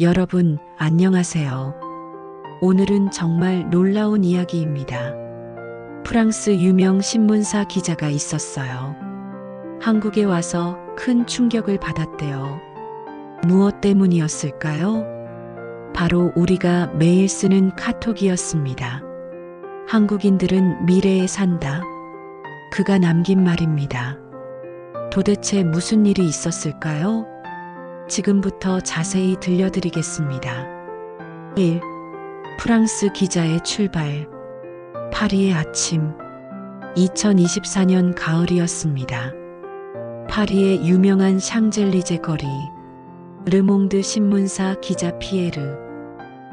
여러분, 안녕하세요. 오늘은 정말 놀라운 이야기입니다. 프랑스 유명 신문사 기자가 있었어요. 한국에 와서 큰 충격을 받았대요. 무엇 때문이었을까요? 바로 우리가 매일 쓰는 카톡이었습니다. 한국인들은 미래에 산다. 그가 남긴 말입니다. 도대체 무슨 일이 있었을까요? 지금부터 자세히 들려드리겠습니다. 1. 프랑스 기자의 출발. 파리의 아침. 2024년 가을이었습니다. 파리의 유명한 샹젤리제 거리. 르몽드 신문사 기자 피에르.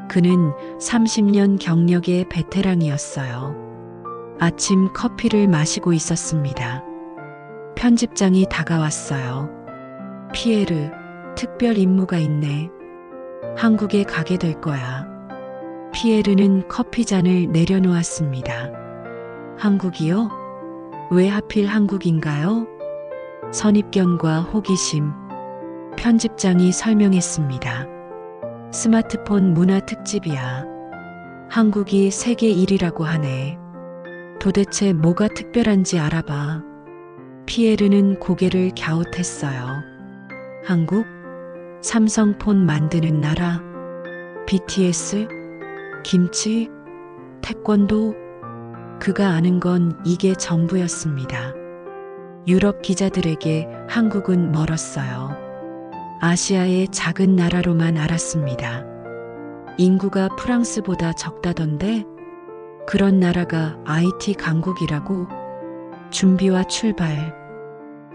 그는 30년 경력의 베테랑이었어요. 아침 커피를 마시고 있었습니다. 편집장이 다가왔어요. 피에르, 특별 임무가 있네. 한국에 가게 될 거야. 피에르는 커피잔을 내려놓았습니다. 한국이요? 왜 하필 한국인가요? 선입견과 호기심. 편집장이 설명했습니다. 스마트폰 문화 특집이야. 한국이 세계 1위라고 하네. 도대체 뭐가 특별한지 알아봐. 피에르는 고개를 갸웃했어요. 한국? 삼성폰 만드는 나라? BTS? 김치? 태권도? 그가 아는 건 이게 전부였습니다. 유럽 기자들에게 한국은 멀었어요. 아시아의 작은 나라로만 알았습니다. 인구가 프랑스보다 적다던데 그런 나라가 IT 강국이라고 준비와 출발.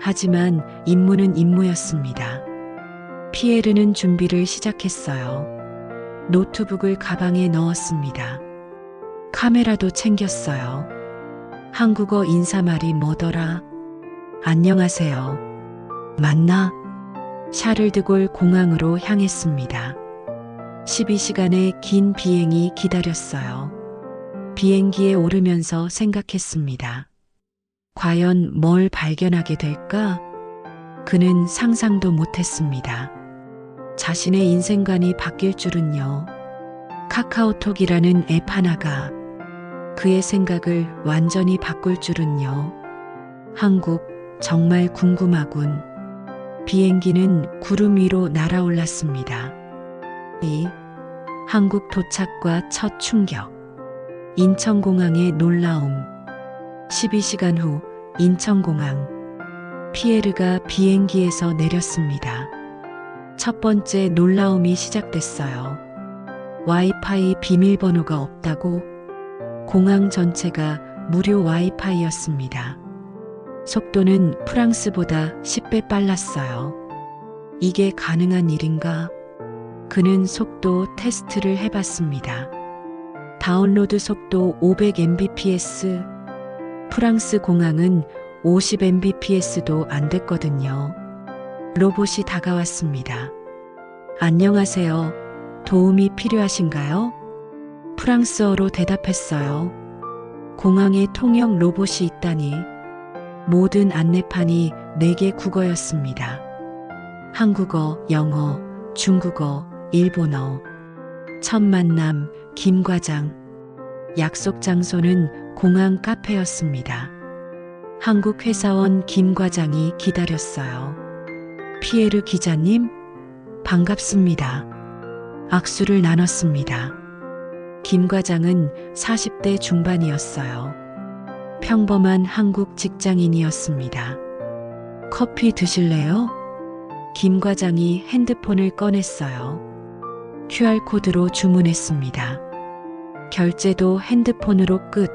하지만 임무는 임무였습니다. 피에르는 준비를 시작했어요. 노트북을 가방에 넣었습니다. 카메라도 챙겼어요. 한국어 인사말이 뭐더라? 안녕하세요. 맞나? 샤를드골 공항으로 향했습니다. 12시간의 긴 비행이 기다렸어요. 비행기에 오르면서 생각했습니다. 과연 뭘 발견하게 될까? 그는 상상도 못했습니다. 자신의 인생관이 바뀔 줄은요. 카카오톡이라는 앱 하나가 그의 생각을 완전히 바꿀 줄은요. 한국 정말 궁금하군. 비행기는 구름 위로 날아올랐습니다. 2. 한국 도착과 첫 충격. 인천공항의 놀라움. 12시간 후 인천공항. 피에르가 비행기에서 내렸습니다. 첫 번째 놀라움이 시작됐어요. 와이파이 비밀번호가 없다고 공항 전체가 무료 와이파이였습니다. 속도는 프랑스보다 10배 빨랐어요. 이게 가능한 일인가? 그는 속도 테스트를 해봤습니다. 다운로드 속도 500mbps. 프랑스 공항은 50mbps도 안 됐거든요. 로봇이 다가왔습니다. 안녕하세요. 도움이 필요하신가요? 프랑스어로 대답했어요. 공항에 통역 로봇이 있다니. 모든 안내판이 4개 국어였습니다. 한국어, 영어, 중국어, 일본어. 첫 만남, 김 과장. 약속 장소는 공항 카페였습니다. 한국 회사원 김 과장이 기다렸어요. 피에르 기자님, 반갑습니다. 악수를 나눴습니다. 김 과장은 40대 중반이었어요. 평범한 한국 직장인이었습니다. 커피 드실래요? 김 과장이 핸드폰을 꺼냈어요. QR코드로 주문했습니다. 결제도 핸드폰으로 끝.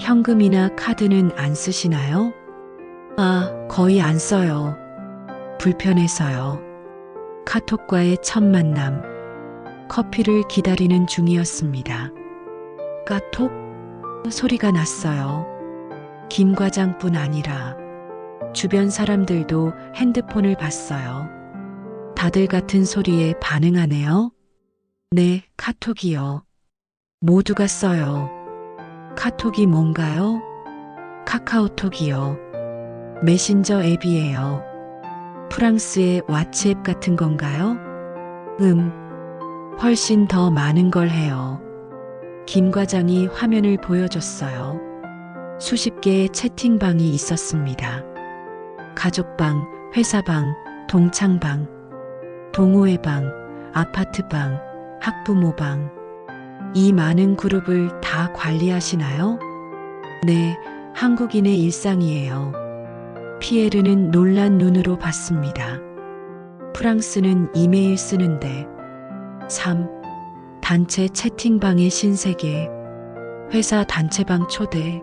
현금이나 카드는 안 쓰시나요? 아, 거의 안 써요. 불편해서요. 카톡과의 첫 만남. 커피를 기다리는 중이었습니다. 까톡? 소리가 났어요. 김 과장뿐 아니라 주변 사람들도 핸드폰을 봤어요. 다들 같은 소리에 반응하네요. 네, 카톡이요. 모두가 써요. 카톡이 뭔가요? 카카오톡이요. 메신저 앱이에요. 프랑스의 왓츠앱 같은 건가요? 음, 훨씬 더 많은 걸 해요. 김 과장이 화면을 보여줬어요. 수십 개의 채팅방이 있었습니다. 가족방, 회사방, 동창방, 동호회방, 아파트방, 학부모방. 이 많은 그룹을 다 관리하시나요? 네, 한국인의 일상이에요. 피에르는 놀란 눈으로 봤습니다. 프랑스는 이메일 쓰는데 3. 단체 채팅방의 신세계 회사 단체방 초대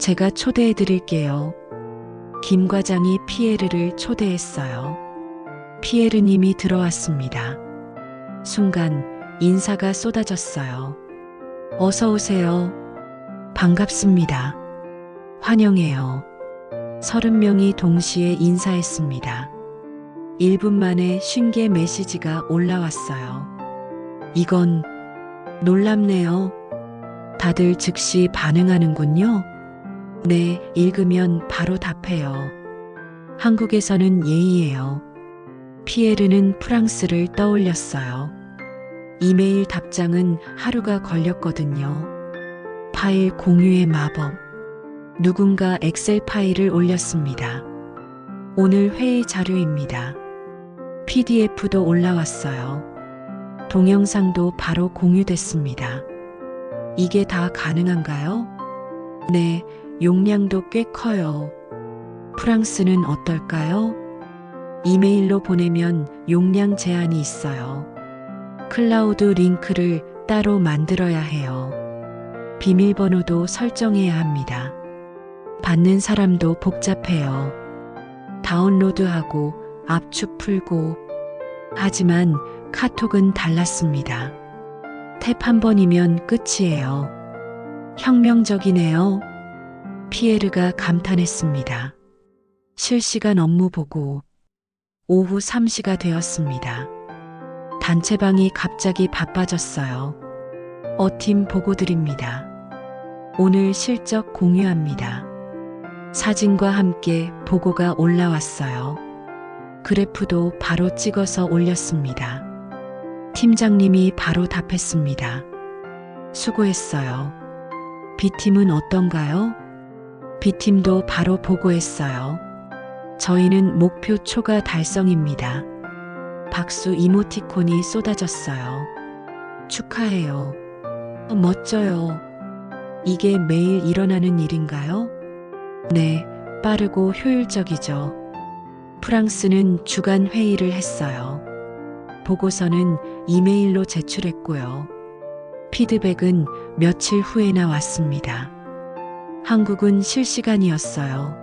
제가 초대해 드릴게요. 김 과장이 피에르를 초대했어요. 피에르님이 들어왔습니다. 순간 인사가 쏟아졌어요. 어서 오세요. 반갑습니다. 환영해요. 서른 명이 동시에 인사했습니다. 1분 만에 쉰개 메시지가 올라왔어요. 이건 놀랍네요. 다들 즉시 반응하는군요. 네, 읽으면 바로 답해요. 한국에서는 예의예요. 피에르는 프랑스를 떠올렸어요. 이메일 답장은 하루가 걸렸거든요. 파일 공유의 마법. 누군가 엑셀 파일을 올렸습니다. 오늘 회의 자료입니다. PDF도 올라왔어요. 동영상도 바로 공유됐습니다. 이게 다 가능한가요? 네, 용량도 꽤 커요. 프랑스는 어떨까요? 이메일로 보내면 용량 제한이 있어요. 클라우드 링크를 따로 만들어야 해요. 비밀번호도 설정해야 합니다. 받는 사람도 복잡해요. 다운로드하고 압축 풀고. 하지만 카톡은 달랐습니다. 탭 한 번이면 끝이에요. 혁명적이네요. 피에르가 감탄했습니다. 실시간 업무 보고 오후 3시가 되었습니다. 단체방이 갑자기 바빠졌어요. 어팀 보고 드립니다. 오늘 실적 공유합니다. 사진과 함께 보고가 올라왔어요. 그래프도 바로 찍어서 올렸습니다. 팀장님이 바로 답했습니다. 수고했어요. B팀은 어떤가요? B팀도 바로 보고했어요. 저희는 목표 초과 달성입니다. 박수 이모티콘이 쏟아졌어요. 축하해요. 어, 멋져요. 이게 매일 일어나는 일인가요? 네, 빠르고 효율적이죠. 프랑스는 주간 회의를 했어요. 보고서는 이메일로 제출했고요. 피드백은 며칠 후에나 왔습니다. 한국은 실시간이었어요.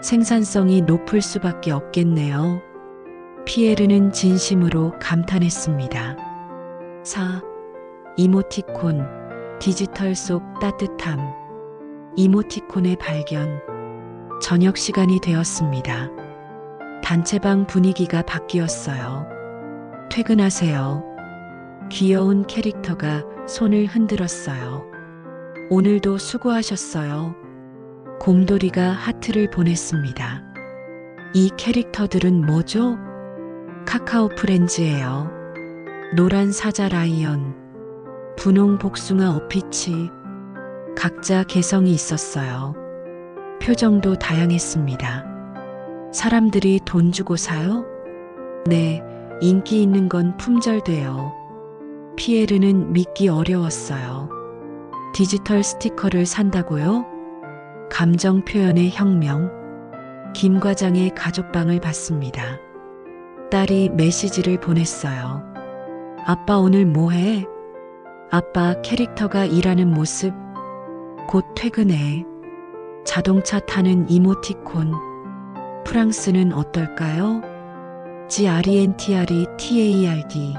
생산성이 높을 수밖에 없겠네요. 피에르는 진심으로 감탄했습니다. 4. 이모티콘, 디지털 속 따뜻함. 이모티콘의 발견. 저녁 시간이 되었습니다. 단체방 분위기가 바뀌었어요. 퇴근하세요. 귀여운 캐릭터가 손을 흔들었어요. 오늘도 수고하셨어요. 곰돌이가 하트를 보냈습니다. 이 캐릭터들은 뭐죠? 카카오 프렌즈예요. 노란 사자 라이언, 분홍 복숭아 어피치, 각자 개성이 있었어요. 표정도 다양했습니다. 사람들이 돈 주고 사요? 네, 인기 있는 건 품절돼요. 피에르는 믿기 어려웠어요. 디지털 스티커를 산다고요? 감정 표현의 혁명. 김 과장의 가족방을 봤습니다. 딸이 메시지를 보냈어요. 아빠 오늘 뭐해? 아빠 캐릭터가 일하는 모습. 곧 퇴근해. 자동차 타는 이모티콘. 프랑스는 어떨까요? G-R-E-N-T-R-E T-A-E-R-D.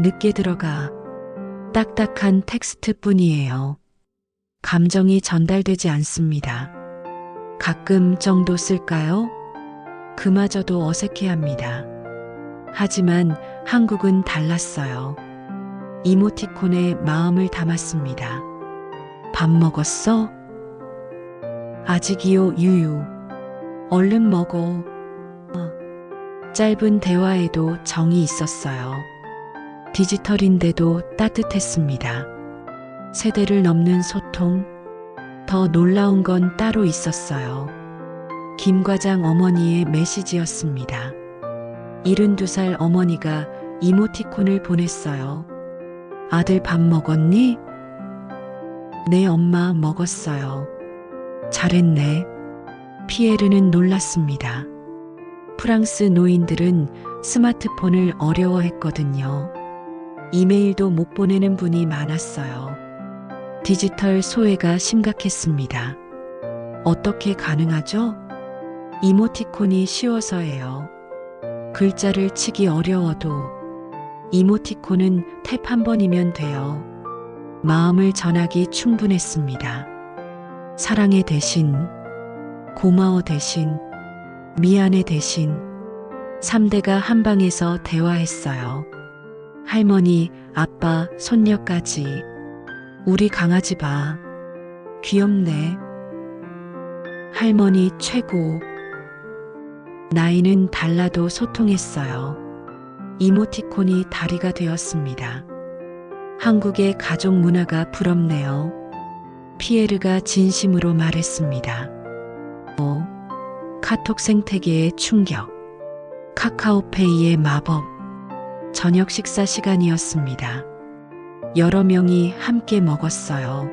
늦게 들어가. 딱딱한 텍스트 뿐이에요. 감정이 전달되지 않습니다. 가끔 정도 쓸까요? 그마저도 어색해 합니다. 하지만 한국은 달랐어요. 이모티콘에 마음을 담았습니다. 밥 먹었어? 아직이요, 유유. 얼른 먹어. 어. 짧은 대화에도 정이 있었어요. 디지털인데도 따뜻했습니다. 세대를 넘는 소통, 더 놀라운 건 따로 있었어요. 김 과장 어머니의 메시지였습니다. 72살 어머니가 이모티콘을 보냈어요. 아들 밥 먹었니? 네, 엄마 먹었어요. 잘했네. 피에르는 놀랐습니다. 프랑스 노인들은 스마트폰을 어려워했거든요. 이메일도 못 보내는 분이 많았어요. 디지털 소외가 심각했습니다. 어떻게 가능하죠? 이모티콘이 쉬워서예요. 글자를 치기 어려워도 이모티콘은 탭 한 번이면 돼요. 마음을 전하기 충분했습니다. 사랑해 대신, 고마워 대신, 미안해 대신, 3대가 한 방에서 대화했어요. 할머니, 아빠, 손녀까지. 우리 강아지 봐. 귀엽네. 할머니 최고. 나이는 달라도 소통했어요. 이모티콘이 다리가 되었습니다. 한국의 가족 문화가 부럽네요. 피에르가 진심으로 말했습니다. 어, 카톡 생태계의 충격. 카카오페이의 마법. 저녁 식사 시간이었습니다. 여러 명이 함께 먹었어요.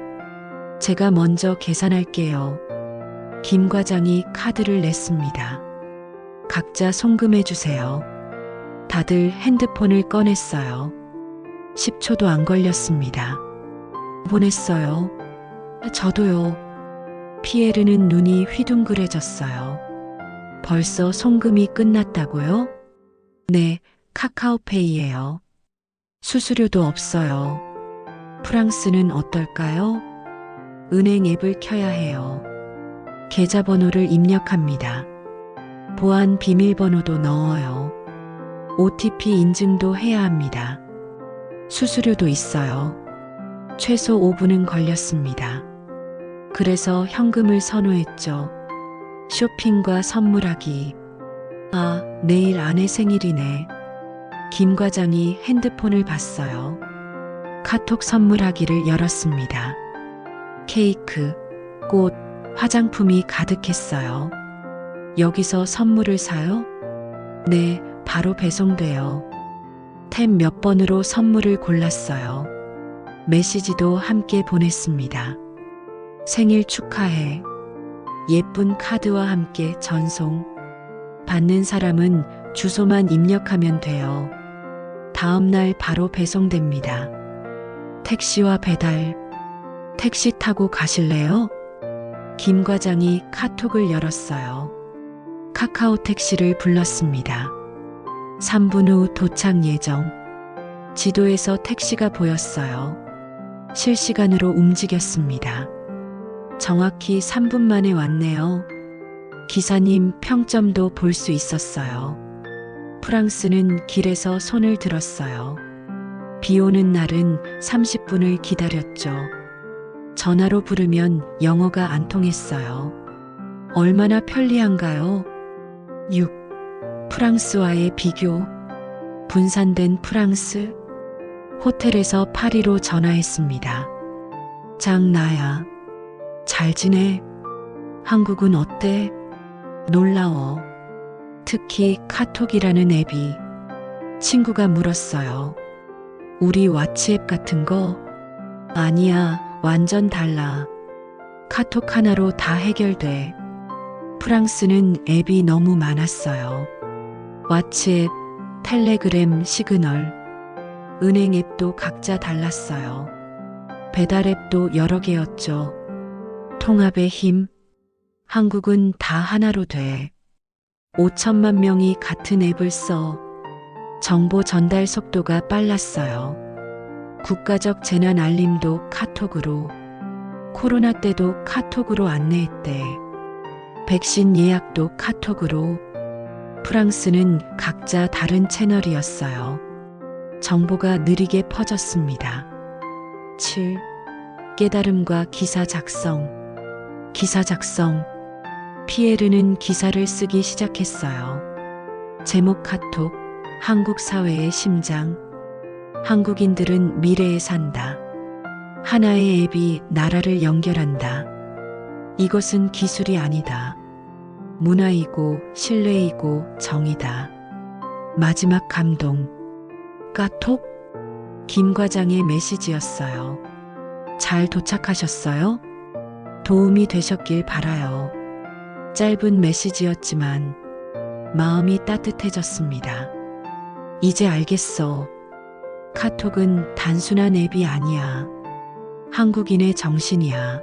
제가 먼저 계산할게요. 김 과장이 카드를 냈습니다. 각자 송금해 주세요. 다들 핸드폰을 꺼냈어요. 10초도 안 걸렸습니다. 보냈어요. 저도요. 피에르는 눈이 휘둥그레졌어요. 벌써 송금이 끝났다고요? 네, 카카오페이예요. 수수료도 없어요. 프랑스는 어떨까요? 은행 앱을 켜야 해요. 계좌번호를 입력합니다. 보안 비밀번호도 넣어요. OTP 인증도 해야 합니다. 수수료도 있어요. 최소 5분은 걸렸습니다. 그래서 현금을 선호했죠. 쇼핑과 선물하기. 아, 내일 아내 생일이네. 김 과장이 핸드폰을 봤어요. 카톡 선물하기를 열었습니다. 케이크, 꽃, 화장품이 가득했어요. 여기서 선물을 사요? 네, 바로 배송돼요. 탭 몇 번으로 선물을 골랐어요. 메시지도 함께 보냈습니다. 생일 축하해. 예쁜 카드와 함께 전송. 받는 사람은 주소만 입력하면 돼요. 다음 날 바로 배송됩니다. 택시와 배달. 택시 타고 가실래요? 김 과장이 카톡을 열었어요. 카카오 택시를 불렀습니다. 3분 후 도착 예정. 지도에서 택시가 보였어요. 실시간으로 움직였습니다. 정확히 3분 만에 왔네요. 기사님 평점도 볼 수 있었어요. 프랑스는 길에서 손을 들었어요. 비 오는 날은 30분을 기다렸죠. 전화로 부르면 영어가 안 통했어요. 얼마나 편리한가요? 6. 프랑스와의 비교. 분산된 프랑스. 호텔에서 파리로 전화했습니다. 장나야. 잘 지내? 한국은 어때? 놀라워. 특히 카톡이라는 앱이. 친구가 물었어요. 우리 왓츠앱 같은 거? 아니야, 완전 달라. 카톡 하나로 다 해결돼. 프랑스는 앱이 너무 많았어요. 왓츠앱, 텔레그램, 시그널, 은행 앱도 각자 달랐어요. 배달 앱도 여러 개였죠. 통합의 힘. 한국은 다 하나로 돼. 5천만 명이 같은 앱을 써. 정보 전달 속도가 빨랐어요. 국가적 재난 알림도 카톡으로, 코로나 때도 카톡으로 안내했대. 백신 예약도 카톡으로, 프랑스는 각자 다른 채널이었어요. 정보가 느리게 퍼졌습니다. 7. 깨달음과 기사 작성. 기사 작성. 피에르는 기사를 쓰기 시작했어요. 제목 카톡, 한국 사회의 심장. 한국인들은 미래에 산다. 하나의 앱이 나라를 연결한다. 이것은 기술이 아니다. 문화이고 신뢰이고 정이다. 마지막 감동. 까톡? 김 과장의 메시지였어요. 잘 도착하셨어요? 도움이 되셨길 바라요. 짧은 메시지였지만 마음이 따뜻해졌습니다. 이제 알겠어. 카톡은 단순한 앱이 아니야. 한국인의 정신이야.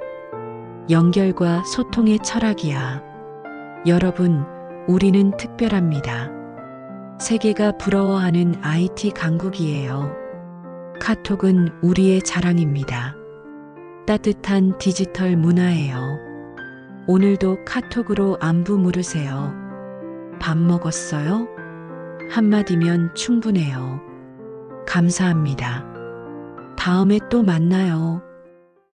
연결과 소통의 철학이야. 여러분, 우리는 특별합니다. 세계가 부러워하는 IT 강국이에요. 카톡은 우리의 자랑입니다. 따뜻한 디지털 문화예요. 오늘도 카톡으로 안부 물으세요. 밥 먹었어요? 한마디면 충분해요. 감사합니다. 다음에 또 만나요.